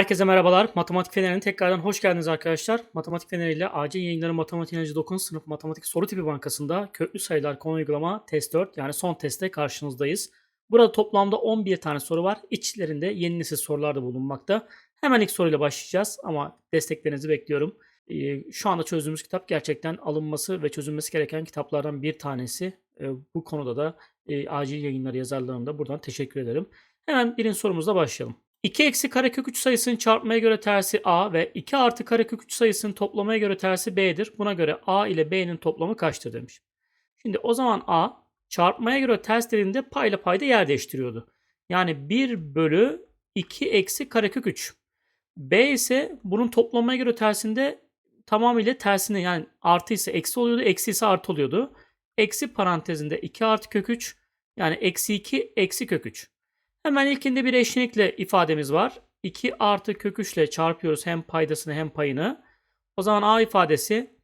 Herkese merhabalar. Matematik Feneri'ne tekrardan hoş geldiniz arkadaşlar. Matematik Feneri ile acil yayınları Matematik İnanıcı 9. sınıf matematik soru tipi bankasında köklü sayılar konu uygulama test 4 yani son testte karşınızdayız. Burada toplamda 11 tane soru var. İçlerinde yeni nesil sorular da bulunmakta. Hemen ilk soruyla başlayacağız ama desteklerinizi bekliyorum. Ee, Şu anda çözdüğümüz kitap gerçekten alınması ve çözülmesi gereken kitaplardan bir tanesi. Ee, Bu konuda da e, acil yayınları yazarlarına da buradan teşekkür ederim. Hemen birinci sorumuzla başlayalım. 2 eksi karekök 3 sayısının çarpmaya göre tersi a ve 2 artı karekök 3 sayısının toplamaya göre tersi b'dir. Buna göre a ile b'nin toplamı kaçtır demiş. Şimdi o zaman a çarpmaya göre ters dediğinde payla payda yer değiştiriyordu. Yani 1 bölü 2 eksi karekök 3. b ise bunun toplamaya göre tersinde tamamıyla tersine yani artı ise eksi oluyordu, eksi ise artı oluyordu. Eksi parantezinde 2 artı kök 3 yani eksi 2 eksi kök 3. Hemen ilkinde bir eşlenikle ifademiz var. 2 artı kök 3 ile çarpıyoruz hem paydasını hem payını. O zaman a ifadesi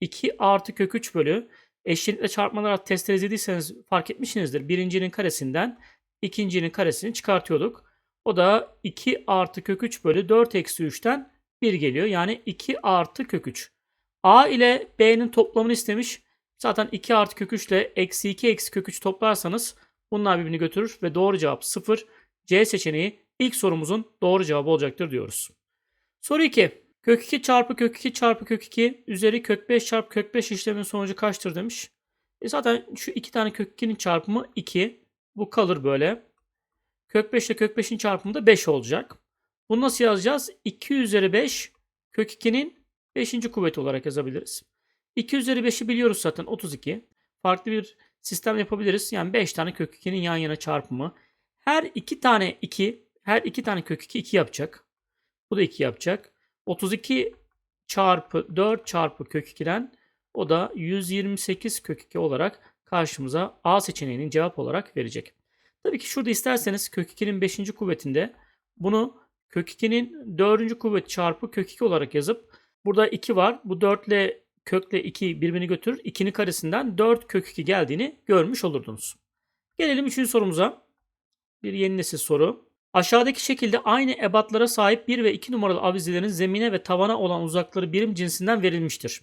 2 artı kök 3 bölü eşlenikle çarpmaları test izlediyseniz fark etmişsinizdir. Birincinin karesinden ikincinin karesini çıkartıyorduk. O da 2 artı kök 3 bölü 4 eksi 3'ten 1 geliyor. Yani 2 artı kök 3. A ile B'nin toplamını istemiş. Zaten 2 artı kök 3 ile eksi 2 eksi kök 3 toplarsanız Bunlar birbirini götürür ve doğru cevap 0. C seçeneği ilk sorumuzun doğru cevabı olacaktır diyoruz. Soru 2. Kök 2 çarpı kök 2 çarpı kök 2 üzeri kök 5 çarpı kök 5 işleminin sonucu kaçtır demiş. E zaten şu iki tane kök 2'nin çarpımı 2. Bu kalır böyle. Kök 5 ile kök 5'in çarpımı da 5 olacak. Bunu nasıl yazacağız? 2 üzeri 5 kök 2'nin 5. kuvveti olarak yazabiliriz. 2 üzeri 5'i biliyoruz zaten 32. Farklı bir sistem yapabiliriz. Yani 5 tane kök 2'nin yan yana çarpımı. Her 2 tane 2, her 2 tane kök 2 2 yapacak. Bu da 2 yapacak. 32 çarpı 4 çarpı kök 2'den o da 128 kök 2 olarak karşımıza A seçeneğinin cevap olarak verecek. Tabii ki şurada isterseniz kök 2'nin 5. kuvvetinde bunu kök 2'nin 4. kuvvet çarpı kök 2 olarak yazıp burada 2 var. Bu 4 ile kökle 2 birbirini götürür. 2'nin karesinden 4 kök 2 geldiğini görmüş olurdunuz. Gelelim 3. sorumuza. Bir yeni nesil soru. Aşağıdaki şekilde aynı ebatlara sahip 1 ve 2 numaralı avizelerin zemine ve tavana olan uzakları birim cinsinden verilmiştir.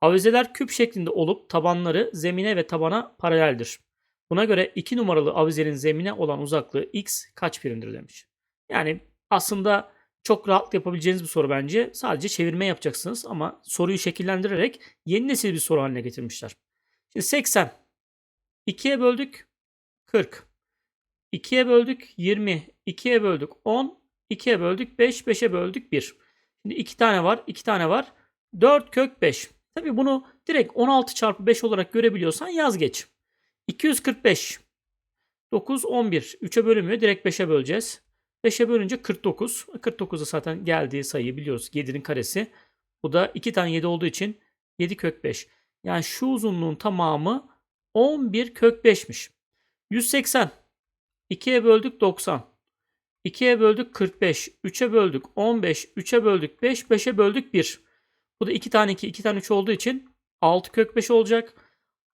Avizeler küp şeklinde olup tabanları zemine ve tabana paraleldir. Buna göre 2 numaralı avizenin zemine olan uzaklığı x kaç birimdir demiş. Yani aslında çok rahat yapabileceğiniz bir soru bence. Sadece çevirme yapacaksınız ama soruyu şekillendirerek yeni nesil bir soru haline getirmişler. Şimdi 80. 2'ye böldük 40. 2'ye böldük 20. 2'ye böldük 10. 2'ye böldük 5. 5'e böldük 1. Şimdi 2 tane var. 2 tane var. 4 kök 5. Tabii bunu direkt 16 çarpı 5 olarak görebiliyorsan yaz geç. 245. 9, 11. 3'e bölünmüyor. Direkt 5'e böleceğiz. 5'e bölünce 49. 49'da zaten geldiği sayıyı biliyoruz. 7'nin karesi. Bu da 2 tane 7 olduğu için 7 kök 5. Yani şu uzunluğun tamamı 11 kök 5'miş. 180. 2'ye böldük 90. 2'ye böldük 45. 3'e böldük 15. 3'e böldük 5. 5'e böldük 1. Bu da 2 tane 2, 2 tane 3 olduğu için 6 kök 5 olacak.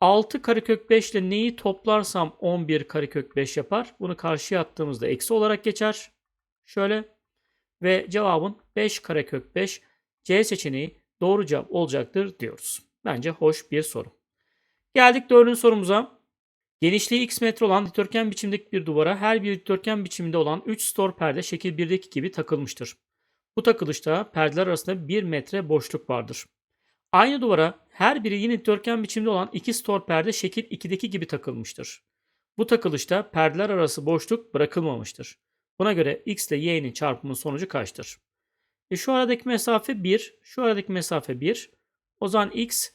6 karekök 5 ile neyi toplarsam 11 karekök 5 yapar. Bunu karşıya attığımızda eksi olarak geçer. Şöyle ve cevabın 5 karekök 5 C seçeneği doğru cevap olacaktır diyoruz. Bence hoş bir soru. Geldik dördüncü sorumuza. Genişliği x metre olan dikdörtgen biçimdeki bir duvara her bir dikdörtgen biçiminde olan 3 stor perde şekil 1'deki gibi takılmıştır. Bu takılışta perdeler arasında 1 metre boşluk vardır. Aynı duvara her biri yine dikdörtgen biçimde olan iki stor perde şekil 2'deki gibi takılmıştır. Bu takılışta perdeler arası boşluk bırakılmamıştır. Buna göre x ile y'nin çarpımının sonucu kaçtır? E şu aradaki mesafe 1, şu aradaki mesafe 1. O zaman x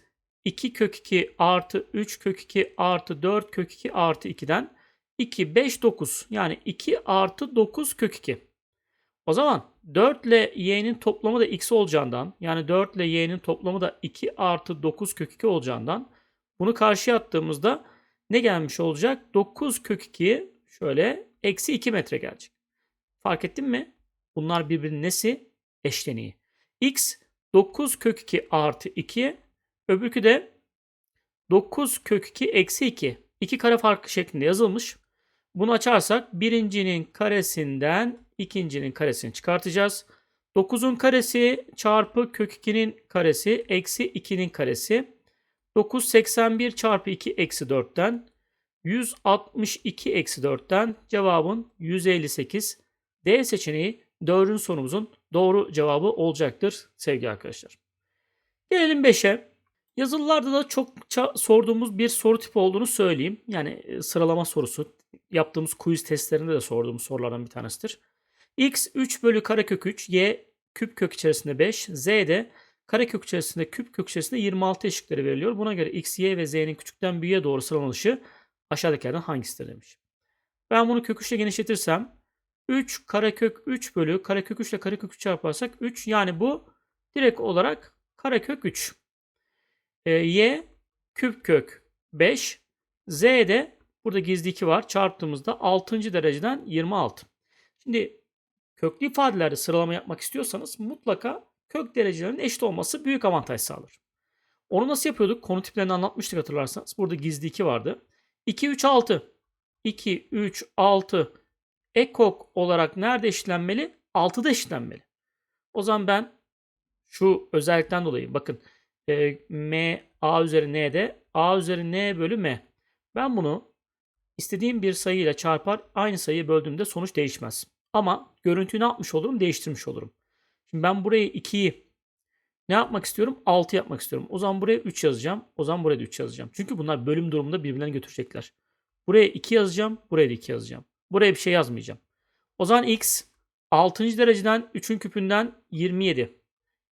2 kök 2 artı 3 kök 2 artı 4 kök 2 artı 2'den 2, 5, 9 yani 2 artı 9 kök 2. O zaman 4 ile y'nin toplamı da x olacağından yani 4 ile y'nin toplamı da 2 artı 9 kök 2 olacağından bunu karşıya attığımızda ne gelmiş olacak? 9 kök 2 şöyle eksi 2 metre gelecek. Fark ettin mi? Bunlar birbirinin nesi? Eşleniği. x 9 kök 2 artı 2 öbürkü de 9 kök 2 eksi 2. İki kare farkı şeklinde yazılmış. Bunu açarsak birincinin karesinden ikincinin karesini çıkartacağız. 9'un karesi çarpı kök 2'nin karesi eksi 2'nin karesi. 9 81 çarpı 2 eksi 4'ten 162 eksi 4'ten cevabın 158. D seçeneği 4. sorumuzun doğru cevabı olacaktır sevgili arkadaşlar. Gelelim 5'e. Yazılılarda da çokça sorduğumuz bir soru tipi olduğunu söyleyeyim. Yani e, sıralama sorusu. Yaptığımız quiz testlerinde de sorduğumuz sorulardan bir tanesidir. x 3 bölü karekök 3, y küp kök içerisinde 5, z de karekök içerisinde küp kök içerisinde 26 eşikleri veriliyor. Buna göre x, y ve z'nin küçükten büyüğe doğru sıralanışı aşağıdakilerden hangisidir demiş. Ben bunu kök 3 ile genişletirsem 3 karekök 3 bölü karekök 3 ile karekök 3 çarparsak 3 yani bu direkt olarak karekök 3. E, y küp kök 5. Z de burada gizli 2 var. Çarptığımızda 6. dereceden 26. Şimdi köklü ifadelerde sıralama yapmak istiyorsanız mutlaka kök derecelerinin eşit olması büyük avantaj sağlar. Onu nasıl yapıyorduk? Konu tiplerini anlatmıştık hatırlarsanız. Burada gizli 2 vardı. 2, 3, 6. 2, 3, 6 ekok olarak nerede eşitlenmeli? 6'da eşitlenmeli. O zaman ben şu özellikten dolayı bakın e, m a üzeri n'de a üzeri n bölü m. Ben bunu istediğim bir sayıyla çarpar aynı sayıyı böldüğümde sonuç değişmez. Ama görüntüyü ne yapmış olurum? Değiştirmiş olurum. Şimdi ben burayı 2'yi ne yapmak istiyorum? 6 yapmak istiyorum. O zaman buraya 3 yazacağım. O zaman buraya da 3 yazacağım. Çünkü bunlar bölüm durumunda birbirlerine götürecekler. Buraya 2 yazacağım. Buraya da 2 yazacağım. Buraya bir şey yazmayacağım. O zaman x 6. dereceden 3'ün küpünden 27.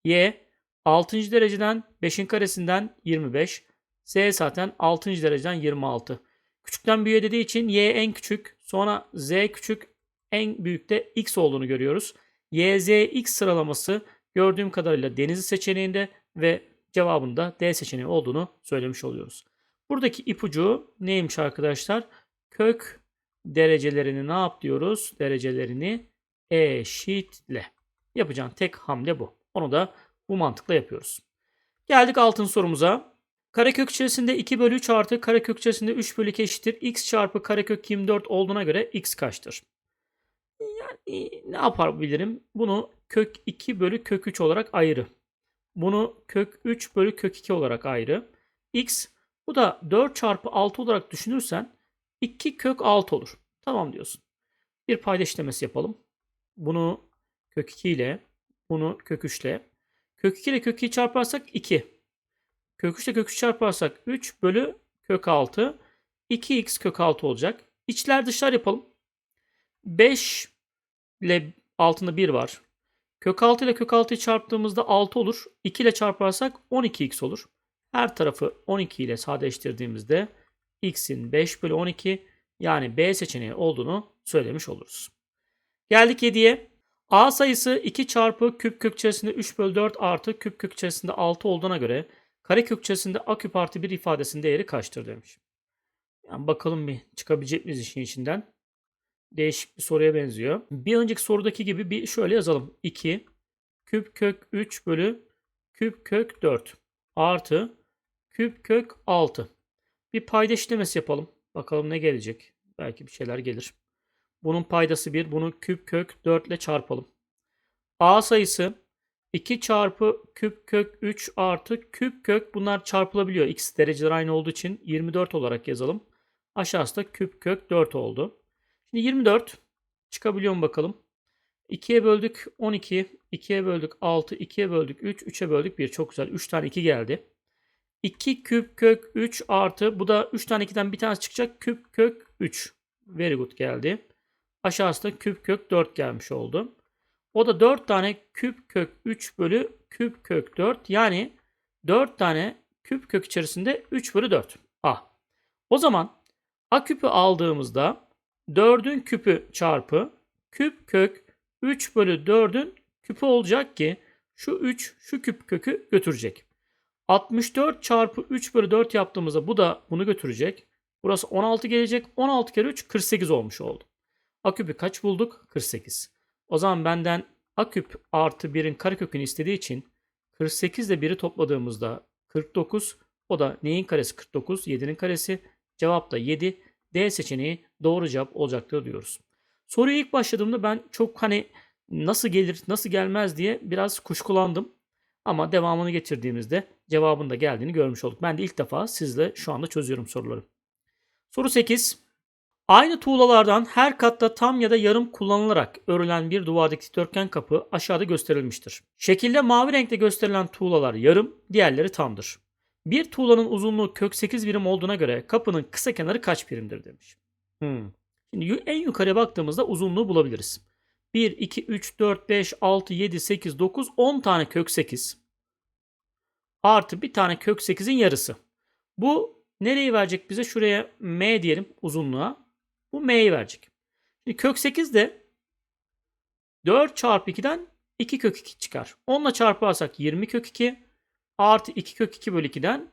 Y 6. dereceden 5'in karesinden 25. Z zaten 6. dereceden 26. Küçükten büyüğe dediği için y en küçük, sonra z küçük, en büyük de x olduğunu görüyoruz. Y, Z, X sıralaması gördüğüm kadarıyla Denizli seçeneğinde ve cevabında D seçeneği olduğunu söylemiş oluyoruz. Buradaki ipucu neymiş arkadaşlar? Kök derecelerini ne yap diyoruz? Derecelerini eşitle. Yapacağın tek hamle bu. Onu da bu mantıkla yapıyoruz. Geldik altın sorumuza. Karekök içerisinde 2 bölü 3 artı karekök içerisinde 3 bölü 2 eşittir. x çarpı karekök 24 olduğuna göre x kaçtır? Yani ne yapabilirim? Bunu kök 2 bölü kök 3 olarak ayrı. Bunu kök 3 bölü kök 2 olarak ayrı. x bu da 4 çarpı 6 olarak düşünürsen 2 kök 6 olur. Tamam diyorsun. Bir payda işlemesi yapalım. Bunu kök 2 ile bunu kök 3 ile kök 2 ile kök 2 çarparsak 2. Kök 3 ile kök 3 çarparsak 3 bölü kök 6. 2x kök 6 olacak. İçler dışlar yapalım. 5 ile altında 1 var. Kök 6 ile kök 6'yı çarptığımızda 6 olur. 2 ile çarparsak 12x olur. Her tarafı 12 ile sadeleştirdiğimizde x'in 5 bölü 12 yani B seçeneği olduğunu söylemiş oluruz. Geldik 7'ye. A sayısı 2 çarpı küp kök içerisinde 3 bölü 4 artı küp kök içerisinde 6 olduğuna göre kare kök içerisinde a küp artı 1 ifadesinin değeri kaçtır demiş. Yani bakalım bir çıkabilecek miyiz işin içinden. Değişik bir soruya benziyor. Bir önceki sorudaki gibi bir şöyle yazalım. 2 küp kök 3 bölü küp kök 4 artı küp kök 6. Bir payda işlemesi yapalım. Bakalım ne gelecek. Belki bir şeyler gelir. Bunun paydası 1. Bunu küp kök 4 ile çarpalım. A sayısı 2 çarpı küp kök 3 artı küp kök bunlar çarpılabiliyor. X dereceler aynı olduğu için 24 olarak yazalım. Aşağısı da küp kök 4 oldu. Şimdi 24 çıkabiliyor mu bakalım. 2'ye böldük 12, 2'ye böldük 6, 2'ye böldük 3, 3'e böldük 1. Çok güzel. 3 tane 2 geldi. 2 küp kök 3 artı bu da 3 tane 2'den bir tanesi çıkacak. Küp kök 3. Very good geldi. Aşağısı da küp kök 4 gelmiş oldu. O da 4 tane küp kök 3 bölü küp kök 4. Yani 4 tane küp kök içerisinde 3 bölü 4. A. O zaman A küpü aldığımızda 4'ün küpü çarpı küp kök 3 bölü 4'ün küpü olacak ki şu 3 şu küp kökü götürecek. 64 çarpı 3 bölü 4 yaptığımızda bu da bunu götürecek. Burası 16 gelecek. 16 kere 3 48 olmuş oldu. A küpü kaç bulduk? 48. O zaman benden A küp artı 1'in karekökünü istediği için 48 ile 1'i topladığımızda 49. O da neyin karesi 49? 7'nin karesi. Cevap da 7. D seçeneği doğru cevap olacaktır diyoruz. Soruya ilk başladığımda ben çok hani nasıl gelir, nasıl gelmez diye biraz kuşkulandım. Ama devamını getirdiğimizde cevabın da geldiğini görmüş olduk. Ben de ilk defa sizle şu anda çözüyorum soruları. Soru 8. Aynı tuğlalardan her katta tam ya da yarım kullanılarak örülen bir duvardaki dikdörtgen kapı aşağıda gösterilmiştir. Şekilde mavi renkte gösterilen tuğlalar yarım, diğerleri tamdır. Bir tuğlanın uzunluğu kök 8 birim olduğuna göre kapının kısa kenarı kaç birimdir demiş. Hmm. Şimdi en yukarıya baktığımızda uzunluğu bulabiliriz. 1, 2, 3, 4, 5, 6, 7, 8, 9, 10 tane kök 8. Artı bir tane kök 8'in yarısı. Bu nereyi verecek bize? Şuraya m diyelim uzunluğa. Bu m'yi verecek. Şimdi kök 8 de 4 çarpı 2'den 2 kök 2 çıkar. 10 ile çarparsak 20 kök 2 artı 2 kök 2 bölü 2'den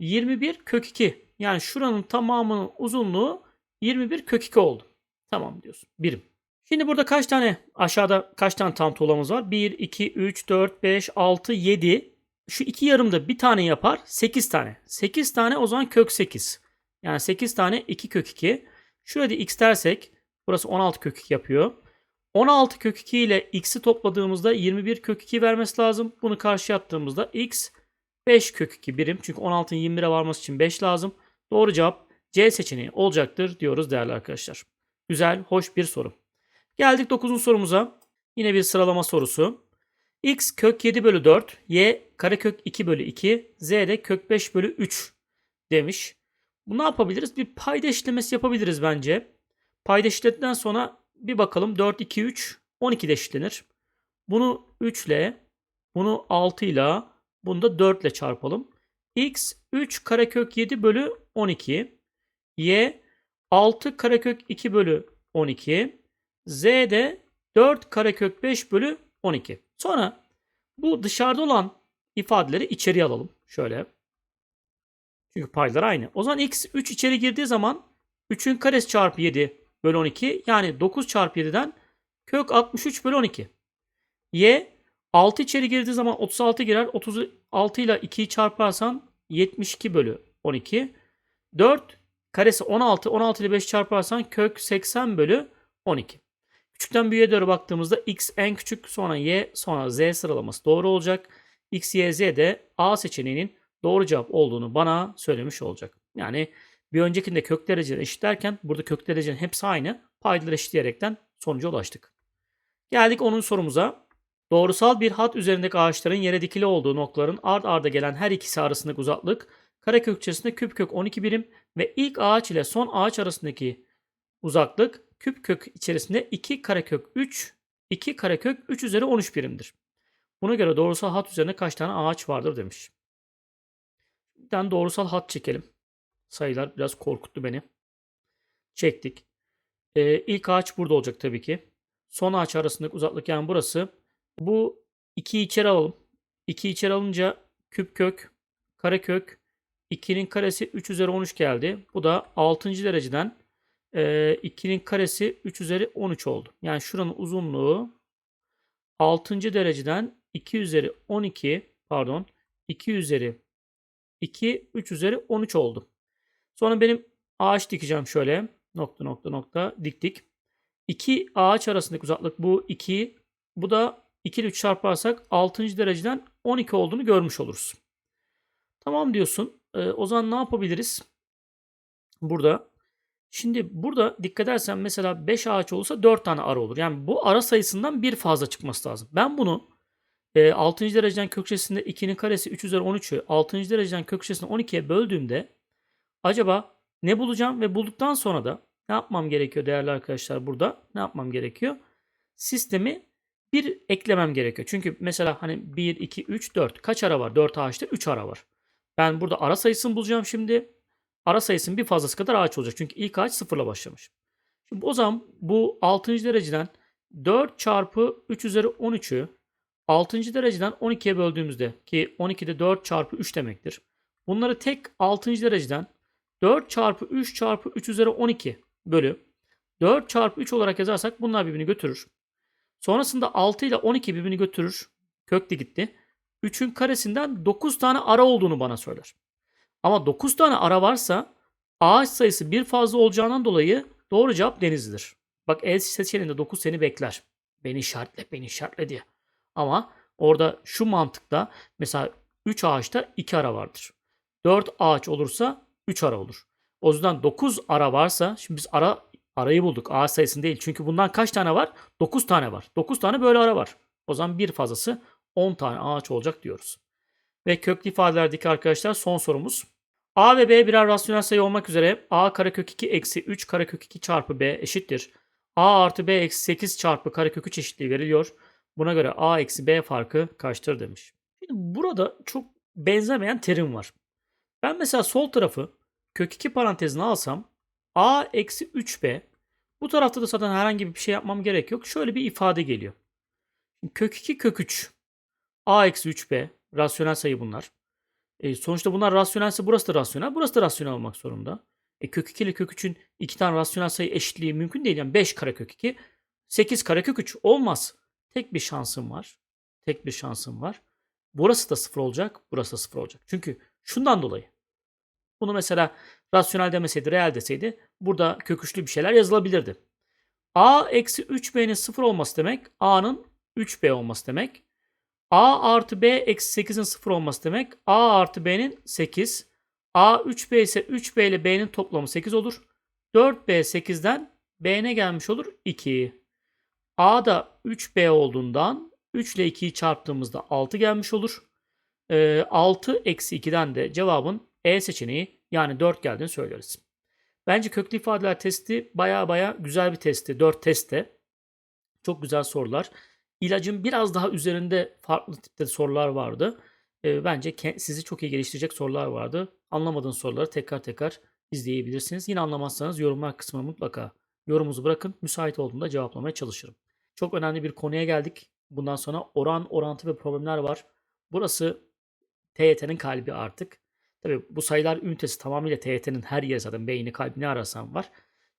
21 kök 2. Yani şuranın tamamının uzunluğu 21 kök 2 oldu. Tamam diyorsun. Birim. Şimdi burada kaç tane aşağıda kaç tane tam tuğlamız var? 1, 2, 3, 4, 5, 6, 7. Şu iki yarımda bir tane yapar. 8 tane. 8 tane o zaman kök 8. Yani 8 tane 2 kök 2. Şurada x dersek burası 16 kök 2 yapıyor. 16 kök 2 ile x'i topladığımızda 21 kök 2 vermesi lazım. Bunu karşı attığımızda x 5 kök 2 birim. Çünkü 16'ın 21'e varması için 5 lazım. Doğru cevap C seçeneği olacaktır diyoruz değerli arkadaşlar. Güzel, hoş bir soru. Geldik 9. sorumuza. Yine bir sıralama sorusu. x kök 7 bölü 4, y karekök 2 bölü 2, z de kök 5 bölü 3 demiş. Bu ne yapabiliriz? Bir payda eşitlemesi yapabiliriz bence. Payda eşitledikten sonra bir bakalım 4, 2, 3, 12 de eşitlenir. Bunu 3 ile, bunu 6 ile, bunu da 4 ile çarpalım. x 3 karekök 7 bölü 12, y 6 karekök 2 bölü 12, z de 4 karekök 5 bölü 12. Sonra bu dışarıda olan ifadeleri içeriye alalım. Şöyle. Çünkü paylar aynı. O zaman x 3 içeri girdiği zaman 3'ün karesi çarpı 7 bölü 12 yani 9 çarpı 7'den kök 63 bölü 12. Y 6 içeri girdiği zaman 36 girer. 36 ile 2'yi çarparsan 72 bölü 12. 4 karesi 16. 16 ile 5 çarparsan kök 80 bölü 12. Küçükten büyüğe doğru baktığımızda x en küçük sonra y sonra z sıralaması doğru olacak. x, y, z de A seçeneğinin doğru cevap olduğunu bana söylemiş olacak. Yani bir öncekinde kök dereceleri eşitlerken burada kök derecenin hepsi aynı. Paydaları eşitleyerekten sonuca ulaştık. Geldik 10. sorumuza. Doğrusal bir hat üzerindeki ağaçların yere dikili olduğu noktaların ard arda gelen her ikisi arasındaki uzaklık karekök içerisinde küp kök 12 birim ve ilk ağaç ile son ağaç arasındaki uzaklık küp kök içerisinde 2 karekök 3 2 karekök 3 üzeri 13 birimdir. Buna göre doğrusal hat üzerinde kaç tane ağaç vardır demiş. Bir tane doğrusal hat çekelim. Sayılar biraz korkuttu beni. Çektik. Ee, ilk ağaç burada olacak tabii ki. Son ağaç arasındaki uzaklık yani burası. Bu 2'yi içeri alalım. 2 içeri alınca küp kök, karekök, 2'nin karesi 3 üzeri 13 geldi. Bu da 6. dereceden e, 2'nin karesi 3 üzeri 13 oldu. Yani şuranın uzunluğu 6. dereceden 2 üzeri 12 pardon 2 üzeri 2 3 üzeri 13 oldu. Sonra benim ağaç dikeceğim şöyle. Nokta nokta nokta diktik. İki ağaç arasındaki uzaklık bu 2. Bu da 2 ile 3 çarparsak 6. dereceden 12 olduğunu görmüş oluruz. Tamam diyorsun. Ee, o zaman ne yapabiliriz? Burada. Şimdi burada dikkat edersen mesela 5 ağaç olursa 4 tane ara olur. Yani bu ara sayısından bir fazla çıkması lazım. Ben bunu e, 6. dereceden kökçesinde 2'nin karesi 3 üzeri 13'ü 6. dereceden kökçesinde 12'ye böldüğümde acaba ne bulacağım ve bulduktan sonra da ne yapmam gerekiyor değerli arkadaşlar burada? Ne yapmam gerekiyor? Sistemi bir eklemem gerekiyor. Çünkü mesela hani 1, 2, 3, 4 kaç ara var? 4 ağaçta 3 ara var. Ben burada ara sayısını bulacağım şimdi. Ara sayısının bir fazlası kadar ağaç olacak. Çünkü ilk ağaç sıfırla başlamış. Şimdi o zaman bu 6. dereceden 4 çarpı 3 üzeri 13'ü 6. dereceden 12'ye böldüğümüzde ki 12'de 4 çarpı 3 demektir. Bunları tek 6. dereceden 4 çarpı 3 çarpı 3 üzeri 12 bölü 4 çarpı 3 olarak yazarsak bunlar birbirini götürür. Sonrasında 6 ile 12 birbirini götürür. Kökte gitti. 3'ün karesinden 9 tane ara olduğunu bana söyler. Ama 9 tane ara varsa ağaç sayısı bir fazla olacağından dolayı doğru cevap denizlidir. Bak el seçeneğinde 9 seni bekler. Beni işaretle, beni işaretle diye. Ama orada şu mantıkta mesela 3 ağaçta 2 ara vardır. 4 ağaç olursa 3 ara olur. O yüzden 9 ara varsa şimdi biz ara arayı bulduk. Ağaç sayısını değil. Çünkü bundan kaç tane var? 9 tane var. 9 tane böyle ara var. O zaman bir fazlası 10 tane ağaç olacak diyoruz. Ve köklü ifadelerdeki arkadaşlar son sorumuz. A ve B birer rasyonel sayı olmak üzere a karekök 2 eksi 3 karekök 2 çarpı b eşittir. a artı b eksi 8 çarpı karekök 3 eşitliği veriliyor. Buna göre a eksi b farkı kaçtır demiş. Şimdi burada çok benzemeyen terim var. Ben mesela sol tarafı kök 2 parantezine alsam a eksi 3b bu tarafta da zaten herhangi bir şey yapmam gerek yok. Şöyle bir ifade geliyor. Kök 2 kök 3 a eksi 3b rasyonel sayı bunlar. E, sonuçta bunlar rasyonelse burası da rasyonel, burası da rasyonel olmak zorunda. E, kök 2 ile kök 3'ün iki tane rasyonel sayı eşitliği mümkün değil. Yani 5 karekök 2, 8 karekök 3 olmaz. Tek bir şansım var. Tek bir şansım var. Burası da sıfır olacak, burası da sıfır olacak. Çünkü şundan dolayı. Bunu mesela rasyonel demeseydi, reel deseydi burada kök üçlü bir şeyler yazılabilirdi. a eksi 3b'nin sıfır olması demek, a'nın 3b olması demek. A artı B eksi 8'in 0 olması demek. A artı B'nin 8. A 3B ise 3B ile B'nin toplamı 8 olur. 4B 8'den B gelmiş olur? 2. A da 3B olduğundan 3 ile 2'yi çarptığımızda 6 gelmiş olur. Ee, 6 eksi 2'den de cevabın E seçeneği yani 4 geldiğini söyleriz. Bence köklü ifadeler testi baya baya güzel bir testti. 4 testte. Çok güzel sorular. İlacın biraz daha üzerinde farklı tipte sorular vardı. E, bence sizi çok iyi geliştirecek sorular vardı. Anlamadığınız soruları tekrar tekrar izleyebilirsiniz. Yine anlamazsanız yorumlar kısmına mutlaka yorumunuzu bırakın. Müsait olduğunda cevaplamaya çalışırım. Çok önemli bir konuya geldik. Bundan sonra oran, orantı ve problemler var. Burası TYT'nin kalbi artık. Tabi bu sayılar ünitesi tamamıyla TYT'nin her yeri zaten beyni kalbini arasam var.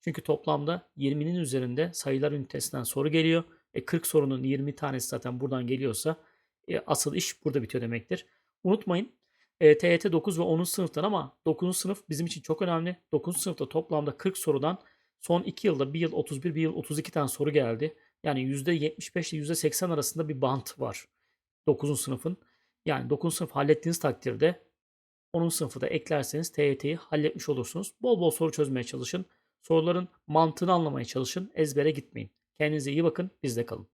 Çünkü toplamda 20'nin üzerinde sayılar ünitesinden soru geliyor. E 40 sorunun 20 tanesi zaten buradan geliyorsa e, asıl iş burada bitiyor demektir. Unutmayın e, TYT 9 ve 10. sınıftan ama 9. sınıf bizim için çok önemli. 9. sınıfta toplamda 40 sorudan son 2 yılda bir yıl 31 bir yıl 32 tane soru geldi. Yani %75 ile %80 arasında bir bant var 9. sınıfın. Yani 9. sınıf hallettiğiniz takdirde 10. sınıfı da eklerseniz TYT'yi halletmiş olursunuz. Bol bol soru çözmeye çalışın. Soruların mantığını anlamaya çalışın. Ezbere gitmeyin. Kendinize iyi bakın. Bizde kalın.